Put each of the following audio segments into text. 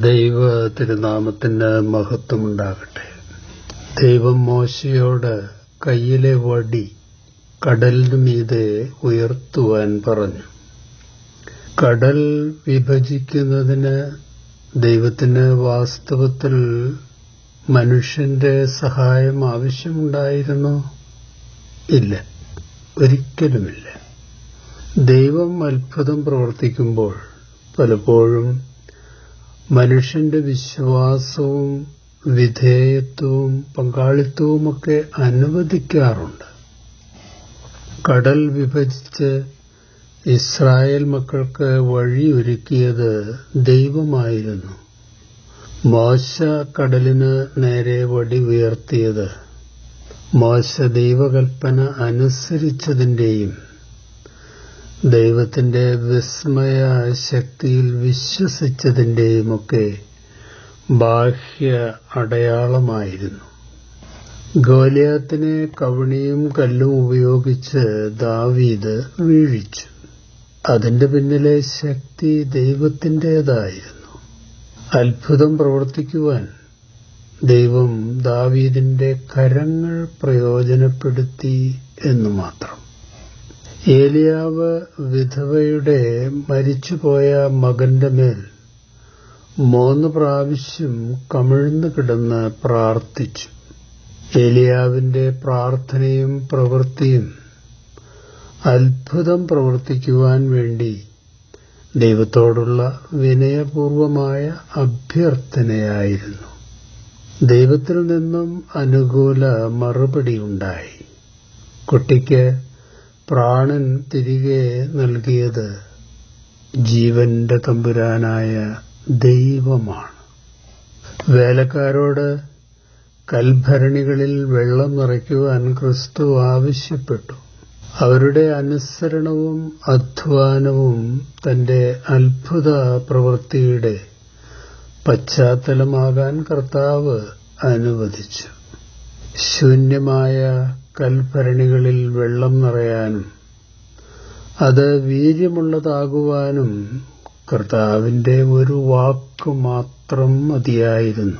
ദൈവ തിരുനാമത്തിന് മഹത്വമുണ്ടാകട്ടെ. ദൈവം മോശയോട് കയ്യിലെ വടി കടലിനു മീതെ ഉയർത്തുവാൻ പറഞ്ഞു. കടൽ വിഭജിക്കുന്നതിന് ദൈവത്തിന് വാസ്തവത്തിൽ മനുഷ്യന്റെ സഹായം ആവശ്യമുണ്ടായിരുന്നോ? ഇല്ല. ഒരിക്കലുമില്ല. ദൈവം അത്ഭുതം പ്രവർത്തിക്കുമ്പോൾ പലപ്പോഴും മനുഷ്യന്റെ വിശ്വാസവും വിധേയത്വവും പങ്കാളിത്തവുമൊക്കെ അനുവദിക്കാറുണ്ട്. കടൽ വിഭജിച്ച് ഇസ്രായേൽ മക്കൾക്ക് വഴിയൊരുക്കിയത് ദൈവമായിരുന്നു. മോശ കടലിന് നേരെ വടി ഉയർത്തിയത് മോശ ദൈവകൽപ്പന അനുസരിച്ചതിന്റെയും ദൈവത്തിന്റെ വിസ്മയ ശക്തിയിൽ വിശ്വസിച്ചതിന്റെയുമൊക്കെ ബാഹ്യ അടയാളമായിരുന്നു. ഗോലിയാത്തിനെ കവണിയും കല്ലും ഉപയോഗിച്ച് ദാവീദ് വീഴിച്ചു. അതിന്റെ പിന്നിലെ ശക്തി ദൈവത്തിന്റെതായിരുന്നു അത്ഭുതം പ്രവർത്തിക്കുവാൻ ദൈവം ദാവീദിന്റെ കരങ്ങൾ പ്രയോജനപ്പെടുത്തി എന്ന് മാത്രം. ഏലിയാവ് വിധവയുടെ മരിച്ചുപോയ മകന്റെ മേൽ മൂന്ന് പ്രാവശ്യം കമിഴ്ന്നു കിടന്ന് പ്രാർത്ഥിച്ചു. ഏലിയാവിന്റെ പ്രാർത്ഥനയും പ്രവൃത്തിയും അത്ഭുതം പ്രവർത്തിക്കുവാൻ വേണ്ടി ദൈവത്തോടുള്ള വിനയപൂർവമായ അഭ്യർത്ഥനയായിരുന്നു. ദൈവത്തിൽ നിന്നും അനുകൂല മറുപടി ഉണ്ടായി. കുട്ടിക്ക് പ്രാണൻ തിരികെ നൽകിയത് ജീവന്റെ തമ്പുരാനായ ദൈവമാണ്. വേലക്കാരോട് കൽഭരണികളിൽ വെള്ളം നിറയ്ക്കുവാൻ ക്രിസ്തു ആവശ്യപ്പെട്ടു. അവരുടെ അനുസരണവും അധ്വാനവും തന്റെ അത്ഭുത പ്രവൃത്തിയുടെ പശ്ചാത്തലമാകാൻ കർത്താവ് അനുവദിച്ചു. ശൂന്യമായ കൽഭരണികളിൽ വെള്ളം നിറയാനും അത് വീര്യമുള്ളതാകുവാനും കർത്താവിന്റെ ഒരു വാക്ക് മാത്രം മതിയായിരുന്നു.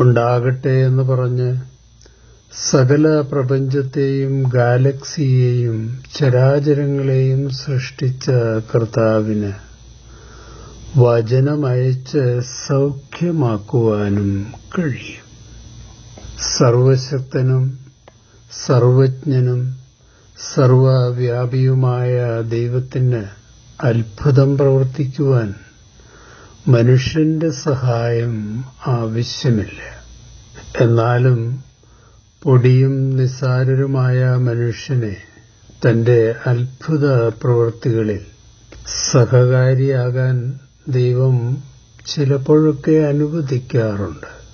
ഉണ്ടാകട്ടെ എന്ന് പറഞ്ഞ് സകല പ്രപഞ്ചത്തെയും ഗാലക്സിയെയും ചരാചരങ്ങളെയും സൃഷ്ടിച്ച കർത്താവിന് വചനമയച്ച് സൗഖ്യമാക്കുവാനും കഴിയും. സർവശക്തനും സർവജ്ഞനും സർവവ്യാപിയുമായ ദൈവത്തിന് അത്ഭുതം പ്രവർത്തിക്കുവാൻ മനുഷ്യന്റെ സഹായം ആവശ്യമില്ല. എന്നാലും പൊടിയും നിസാരരുമായ മനുഷ്യനെ തന്റെ അത്ഭുത പ്രവൃത്തികളിൽ സഹകാരിയാകാൻ ദൈവം ചിലപ്പോഴൊക്കെ അനുവദിക്കാറുണ്ട്.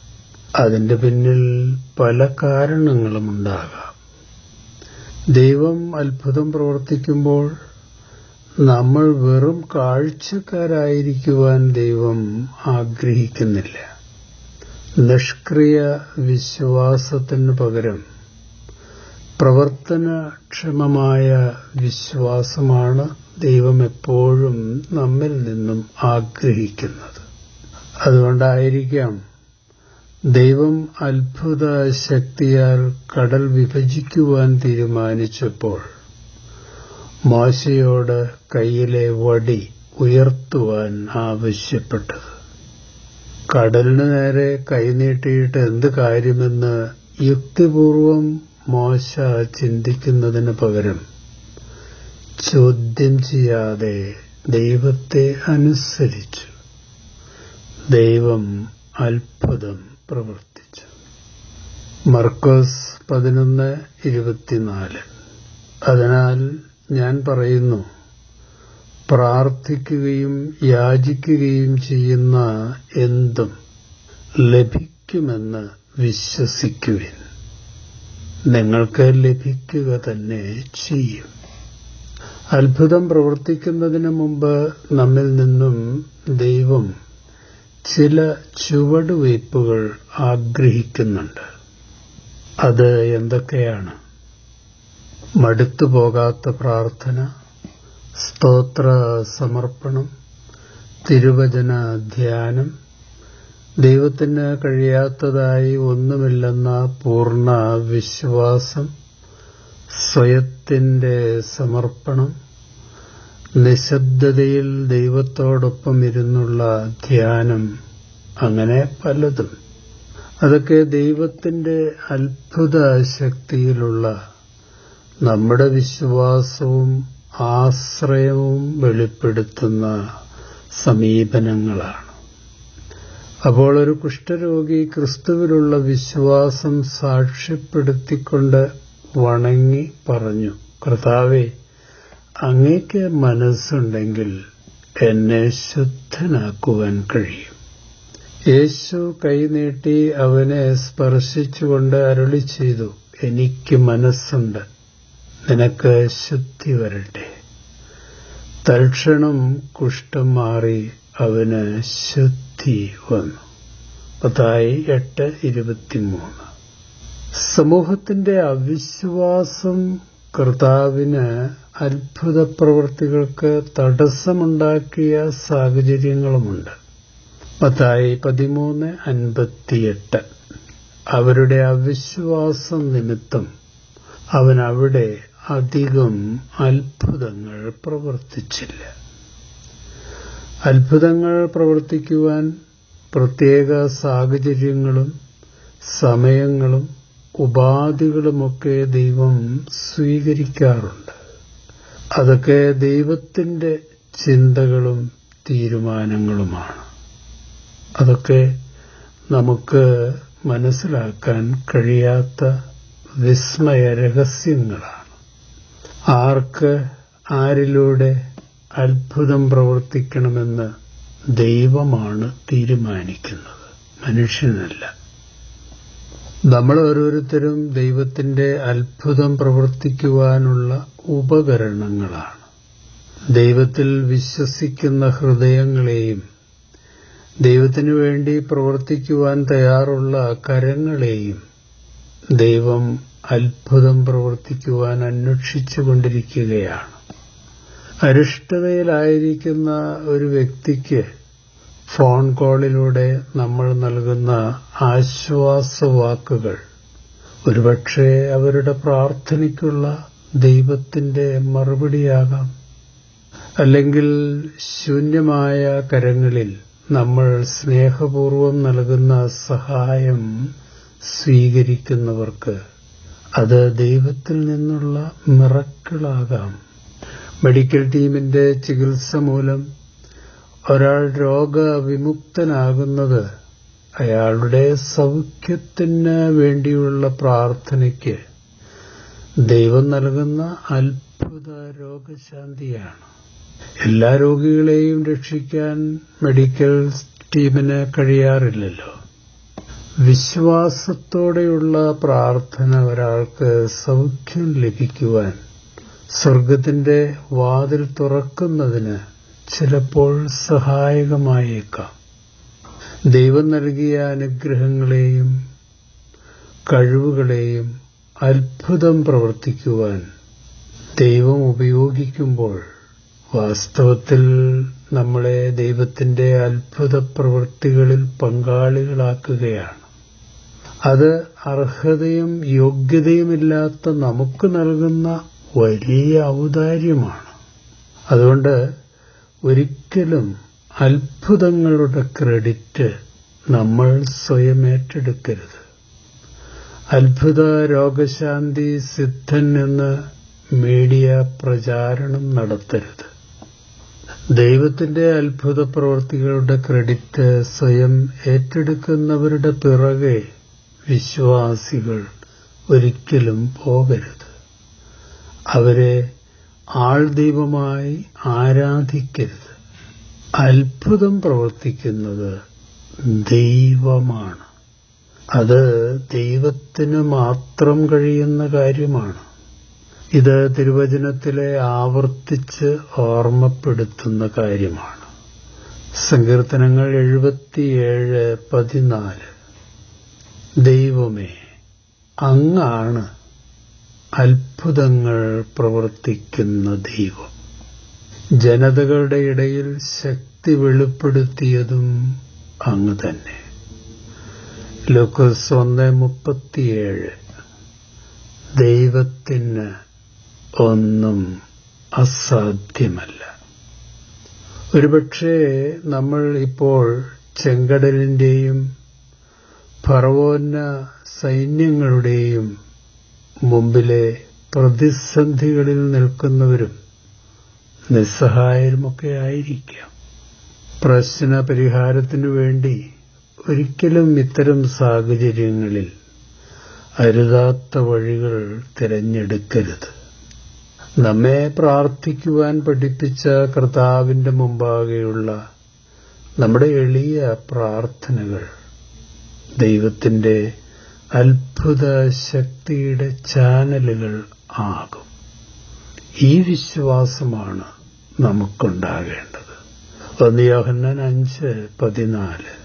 അതിന്റെ പിന്നിൽ പല കാരണങ്ങളും ഉണ്ടാകാം. ദൈവം അത്ഭുതം പ്രവർത്തിക്കുമ്പോൾ നമ്മൾ വെറും കാഴ്ചക്കാരായിരിക്കുവാൻ ദൈവം ആഗ്രഹിക്കുന്നില്ല. നിഷ്ക്രിയ വിശ്വാസത്തിന് പകരം പ്രവർത്തനക്ഷമമായ വിശ്വാസമാണ് ദൈവം എപ്പോഴും നമ്മിൽ നിന്നും ആഗ്രഹിക്കുന്നത്. അതുകൊണ്ടായിരിക്കാം ദൈവം അത്ഭുത ശക്തിയാൽ കടൽ വിഭജിക്കുവാൻ തീരുമാനിച്ചപ്പോൾ മോശയോട് കയ്യിലെ വടി ഉയർത്തുവാൻ ആവശ്യപ്പെട്ടത്. കടലിന് നേരെ കൈനീട്ടിയിട്ട് എന്ത് കാര്യമെന്ന് യുക്തിപൂർവം മോശ ചിന്തിക്കുന്നതിന് പകരം ചോദ്യം ചെയ്യാതെ ദൈവത്തെ അനുസരിച്ചു. ദൈവം അത്ഭുതം പ്രവർത്തിച്ചു. മർക്കോസ് പതിനൊന്ന് ഇരുപത്തിനാല്. അതിനാൽ ഞാൻ പറയുന്നു പ്രാർത്ഥിക്കുകയും യാചിക്കുകയും ചെയ്യുന്ന എന്തും ലഭിക്കുമെന്ന് വിശ്വസിക്കുവിൻ. നിങ്ങൾക്ക് ലഭിക്കുക തന്നെ ചെയ്യും. അത്ഭുതം പ്രവർത്തിക്കുന്നതിന് മുമ്പ് നമ്മിൽ നിന്നും ദൈവം ചില ചുവടുവയ്പ്പുകൾ ആഗ്രഹിക്കുന്നുണ്ട്. അത് എന്തൊക്കെയാണ്? മടുത്തു പോകാത്ത പ്രാർത്ഥന സ്തോത്ര സമർപ്പണം തിരുവചന ധ്യാനം. ദൈവത്തിന് കഴിയാത്തതായി ഒന്നുമില്ലെന്ന പൂർണ വിശ്വാസം സ്വയത്തിന്റെ സമർപ്പണം നിശബ്ദതയിൽ ദൈവത്തോടൊപ്പം ഇരുന്നുള്ള ധ്യാനം അങ്ങനെ പലതും. അതൊക്കെ ദൈവത്തിന്റെ അത്ഭുത ശക്തിയിലുള്ള നമ്മുടെ വിശ്വാസവും ആശ്രയവും വെളിപ്പെടുത്തുന്ന സമീപനങ്ങളാണ്. അപ്പോൾ ഒരു കുഷ്ഠരോഗി ക്രിസ്തുവിലുള്ള വിശ്വാസം സാക്ഷ്യപ്പെടുത്തിക്കൊണ്ട് വണങ്ങി പറഞ്ഞു കർത്താവെ അങ്ങേക്ക് മനസ്സുണ്ടെങ്കിൽ എന്നെ ശുദ്ധനാക്കുവാൻ കഴിയും. യേശു കൈനീട്ടി അവനെ സ്പർശിച്ചുകൊണ്ട് അരുളി ചെയ്തു എനിക്ക് മനസ്സുണ്ട്. നിനക്ക് ശുദ്ധി വരട്ടെ. തൽക്ഷണം കുഷ്ഠം മാറി അവന് ശുദ്ധി വന്നു. പത്തായി എട്ട് ഇരുപത്തിമൂന്ന്. സമൂഹത്തിന്റെ അവിശ്വാസം കർത്താവിന് അത്ഭുത പ്രവൃത്തികൾക്ക് തടസ്സമുണ്ടാക്കിയ സാഹചര്യങ്ങളുമുണ്ട്. പത്തായി പതിമൂന്ന് അൻപത്തിയെട്ട്. അവരുടെ അവിശ്വാസം നിമിത്തം അവൻ അവിടെ അധികം അത്ഭുതങ്ങൾ പ്രവർത്തിച്ചില്ല. അത്ഭുതങ്ങൾ പ്രവർത്തിക്കുവാൻ പ്രത്യേക സാഹചര്യങ്ങളും സമയങ്ങളും ഉപാധികളുമൊക്കെ ദൈവം സ്വീകരിക്കാറുണ്ട്. അതൊക്കെ ദൈവത്തിന്റെ ചിന്തകളും തീരുമാനങ്ങളുമാണ്. അതൊക്കെ നമുക്ക് മനസ്സിലാക്കാൻ കഴിയാത്ത വിസ്മയ രഹസ്യങ്ങളാണ്. ആർക്ക് ആരിലൂടെ അത്ഭുതം പ്രവർത്തിക്കണമെന്ന് ദൈവമാണ് തീരുമാനിക്കുന്നത്. മനുഷ്യനല്ല. നമ്മൾ ഓരോരുത്തരും ദൈവത്തിന്റെ അത്ഭുതം പ്രവർത്തിക്കുവാനുള്ള ഉപകരണങ്ങളാണ്. ദൈവത്തിൽ വിശ്വസിക്കുന്ന ഹൃദയങ്ങളെയും ദൈവത്തിനു വേണ്ടി പ്രവർത്തിക്കുവാൻ തയ്യാറുള്ള കരങ്ങളെയും ദൈവം അത്ഭുതം പ്രവർത്തിക്കുവാൻ അന്വേഷിച്ചുകൊണ്ടിരിക്കുകയാണ്. അരിഷ്ടതയിലായിരിക്കുന്ന ഒരു വ്യക്തിക്ക് ഫോൺ കോളിലൂടെ നമ്മൾ നൽകുന്ന ആശ്വാസ വാക്കുകൾ ഒരുപക്ഷെ അവരുടെ പ്രാർത്ഥനയ്ക്കുള്ള ദൈവത്തിന്റെ മറുപടിയാകാം. അല്ലെങ്കിൽ ശൂന്യമായ കരങ്ങളിൽ നമ്മൾ സ്നേഹപൂർവം നൽകുന്ന സഹായം സ്വീകരിക്കുന്നവർക്ക് അത് ദൈവത്തിൽ നിന്നുള്ള മിറക്കിളാകാം. മെഡിക്കൽ ടീമിന്റെ ചികിത്സ മൂലം ഒരാൾ രോഗവിമുക്തനാകുന്നത് അയാളുടെ സൗഖ്യത്തിന് വേണ്ടിയുള്ള പ്രാർത്ഥനയ്ക്ക് ദൈവം നൽകുന്ന അത്ഭുത രോഗശാന്തിയാണ്. എല്ലാ രോഗികളെയും രക്ഷിക്കാൻ മെഡിക്കൽ ടീമിന് കഴിയാറില്ലല്ലോ. വിശ്വാസത്തോടെയുള്ള പ്രാർത്ഥന ഒരാൾക്ക് സൗഖ്യം ലഭിക്കുവാൻ സ്വർഗത്തിന്റെ വാതിൽ തുറക്കുന്നതിന് ചിലപ്പോൾ സഹായകമായേക്കാം. ദൈവം നൽകിയ അനുഗ്രഹങ്ങളെയും കഴിവുകളെയും അത്ഭുതം പ്രവർത്തിക്കുവാൻ ദൈവം ഉപയോഗിക്കുമ്പോൾ വാസ്തവത്തിൽ നമ്മളെ ദൈവത്തിന്റെ അത്ഭുത പ്രവൃത്തികളിൽ പങ്കാളികളാക്കുകയാണ്. അത് അർഹതയും യോഗ്യതയുമില്ലാത്ത നമുക്ക് നൽകുന്ന വലിയ ഔദാര്യമാണ്. അതുകൊണ്ട് ഒരിക്കലും അത്ഭുതങ്ങളുടെ ക്രെഡിറ്റ് നമ്മൾ സ്വയം ഏറ്റെടുക്കരുത്. അത്ഭുത രോഗശാന്തി സിദ്ധൻ എന്ന് മീഡിയ പ്രചാരണം നടത്തരുത്. ദൈവത്തിന്റെ അത്ഭുത പ്രവൃത്തികളുടെ ക്രെഡിറ്റ് സ്വയം ഏറ്റെടുക്കുന്നവരുടെ പിറകെ വിശ്വാസികൾ ഒരിക്കലും പോകരുത്. അവരെ ആൾദൈവമായി ആരാധിക്കരുത്. അത്ഭുതം പ്രവർത്തിക്കുന്നത് ദൈവമാണ്. അത് ദൈവത്തിന് മാത്രം കഴിയുന്ന കാര്യമാണ്. ഇത് തിരുവചനത്തിലെ ആവർത്തിച്ച് ഓർമ്മപ്പെടുത്തുന്ന കാര്യമാണ്. സങ്കീർത്തനങ്ങൾ എഴുപത്തിയേഴ് പതിനാല്. ദൈവമേ അങ്ങാണ് അത്ഭുതങ്ങൾ പ്രവർത്തിക്കുന്ന ദൈവം. ജനതകളുടെ ഇടയിൽ ശക്തി വെളിപ്പെടുത്തിയതും അങ്ങ് തന്നെ. ലൂക്കോസ് ഒന്ന് മുപ്പത്തിയേഴ്. ദൈവത്തിന് ഒന്നും അസാധ്യമല്ല. ഒരുപക്ഷേ നമ്മൾ ഇപ്പോൾ ചെങ്കടലിന്റെയും ഫറവോന്ന സൈന്യങ്ങളുടെയും മുമ്പിലെ പ്രതിസന്ധികളിൽ നിൽക്കുന്നവരും നിസ്സഹായരുമൊക്കെ ആയിരിക്കാം. പ്രശ്ന പരിഹാരത്തിനു വേണ്ടി ഒരിക്കലും ഇത്തരം സാഹചര്യങ്ങളിൽ അരുതാത്ത വഴികൾ തിരഞ്ഞെടുക്കരുത്. നമ്മെ പ്രാർത്ഥിക്കുവാൻ പഠിപ്പിച്ച കർത്താവിന്റെ മുമ്പാകെയുള്ള നമ്മുടെ എളിയ പ്രാർത്ഥനകൾ ദൈവത്തിന്റെ അത്ഭുത ശക്തിയുടെ ചാനലുകൾ ആകും. ഈ വിശ്വാസമാണ് നമുക്കുണ്ടാകേണ്ടത്. ഒന്ന് യോഹന്നൻ അഞ്ച് പതിനാല്.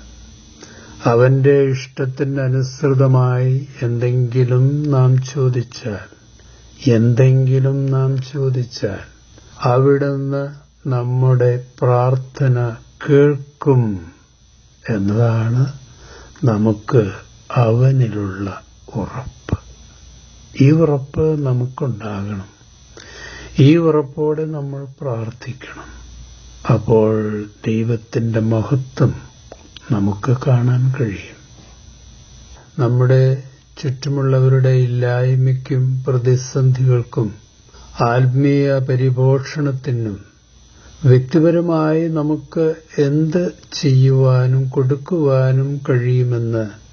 അവന്റെ ഇഷ്ടത്തിനനുസൃതമായി എന്തെങ്കിലും നാം ചോദിച്ചാൽ എന്തെങ്കിലും നാം ചോദിച്ചാൽ അവിടുന്ന് നമ്മുടെ പ്രാർത്ഥന കേൾക്കും എന്നതാണ് നമുക്ക് അവനിലുള്ള ഉറപ്പ്. ഈ ഉറപ്പ് നമുക്കുണ്ടാകണം. ഈ ഉറപ്പോടെ നമ്മൾ പ്രാർത്ഥിക്കണം. അപ്പോൾ ദൈവത്തിന്റെ മഹത്വം നമുക്ക് കാണാൻ കഴിയും. നമ്മുടെ ചുറ്റുമുള്ളവരുടെ ഇല്ലായ്മയ്ക്കും പ്രതിസന്ധികൾക്കും ആത്മീയ പരിപോഷണത്തിനും വ്യക്തിപരമായി നമുക്ക് എന്ത് ചെയ്യുവാനും കൊടുക്കുവാനും കഴിയുമെന്ന്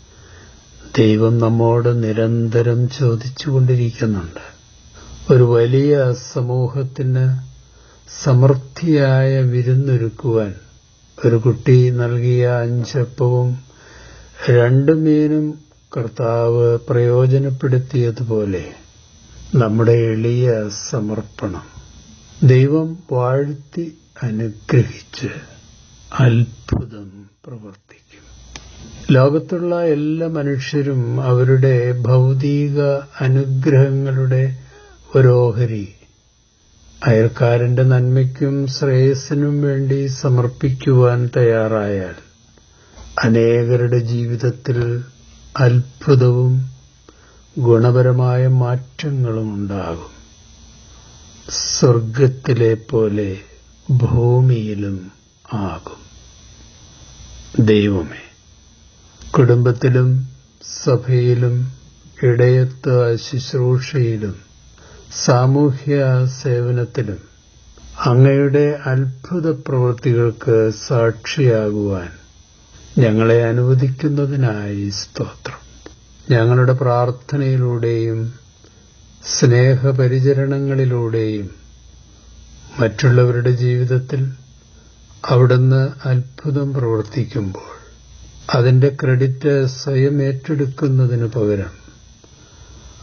ദൈവം നമ്മോട് നിരന്തരം ചോദിച്ചുകൊണ്ടിരിക്കുന്നുണ്ട്. ഒരു വലിയ സമൂഹത്തിന് സമൃദ്ധിയായ വിരുന്നൊരുക്കുവാൻ ഒരു കുട്ടി നൽകിയ അഞ്ചപ്പവും രണ്ടു മീനും കർത്താവ് പ്രയോജനപ്പെടുത്തിയതുപോലെ നമ്മുടെ എളിയ സമർപ്പണം. ദൈവം വാഴ്ത്തി അനുഗ്രഹിച്ച് അത്ഭുതം പ്രവർത്തിക്കും. ലോകത്തുള്ള എല്ലാ മനുഷ്യരും അവരുടെ ഭൗതിക അനുഗ്രഹങ്ങളുടെ ഓഹരി അയൽക്കാരന്റെ നന്മയ്ക്കും ശ്രേയസ്സിനും വേണ്ടി സമർപ്പിക്കുവാൻ തയ്യാറായാൽ അനേകരുടെ ജീവിതത്തിൽ അത്ഭുതവും ഗുണപരമായ മാറ്റങ്ങളും ഉണ്ടാകും. സ്വർഗത്തിലെ പോലെ ഭൂമിയിലും ആകും. ദൈവമേ. കുടുംബത്തിലും സഭയിലും ഇടയത്വ ശുശ്രൂഷയിലും സാമൂഹ്യ സേവനത്തിലും അങ്ങയുടെ അത്ഭുത പ്രവൃത്തികൾക്ക് സാക്ഷിയാകുവാൻ ഞങ്ങളെ അനുവദിക്കുന്നതിനായി സ്തോത്രം. ഞങ്ങളുടെ പ്രാർത്ഥനയിലൂടെയും സ്നേഹപരിചരണങ്ങളിലൂടെയും മറ്റുള്ളവരുടെ ജീവിതത്തിൽ അവിടുന്ന് അത്ഭുതം പ്രവർത്തിക്കുമ്പോൾ അതിന്റെ ക്രെഡിറ്റ് സ്വയം ഏറ്റെടുക്കുന്നതിന് പകരം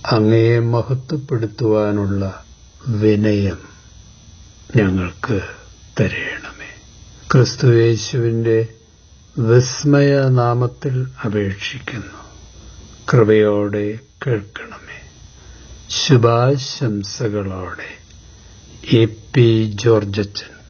അങ്ങയെ മഹത്വപ്പെടുത്തുവാനുള്ള വിനയം ഞങ്ങൾക്ക് തരയണമേ ക്രിസ്തുയേശുവിന്റെ വിസ്മയ നാമത്തിൽ അപേക്ഷിക്കുന്നു. കൃപയോടെ കേൾക്കണമേ. ശുഭാശംസകളോടെ എ പി ജോർജച്ചൻ.